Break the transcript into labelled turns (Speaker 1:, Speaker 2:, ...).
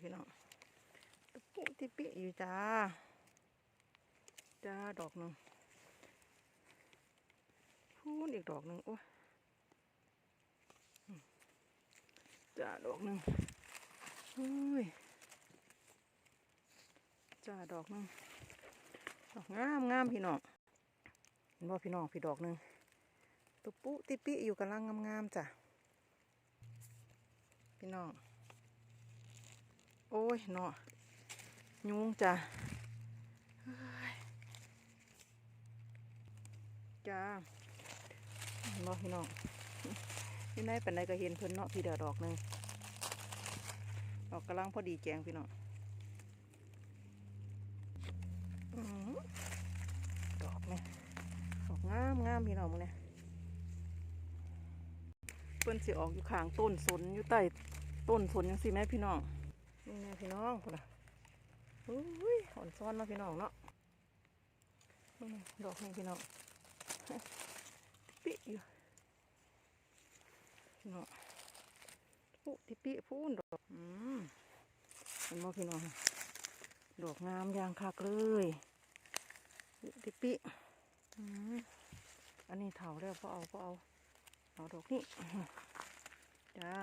Speaker 1: พี่น้องตะปุติปิอยู่จ้า จ้าดอกหนึ่งพูนอีกดอกหนึ่งโอ้ยจ้าดอกหนึ่งอุ้ยจ้าดอกหนึ่งดอกงามงามพี่น้องเห็นบ่พี่น้องพี่ดอกหนึ่งตะปุติปิอยู่กำลังงามๆจ้ะพี่น้อง อ้ยเนาะยุงจ้ะจ้าเนบ่พี่น้องพี่นายเป็นไรก็เห็นเพิ่นเนาะพี่เดือดอกหนึ่งดอกกำลังพอดีแกงพี่น้องดอกเนี่ยดอกงามงามพี่น้องมึงเนี่ยเพิ่นสิออกอยู่ข้างต้นสนอยู่ใต้ต้นสนยังสิแม่พี่น้อง นี่แน่พี่น้องพุ่นะอุ้ยอ่อนซ้อนเนาพี่น้องเนาะดอกนี่พี่น้องติปิอยู่พี่น้องปุ๊ติปิพูนดอกอืมเห็นบ่พี่น้องดอกงามอย่างคักเลยติปิอืมอันนี้เถาแล้วพอเอาพอเอาเอาดอกนี้จ้า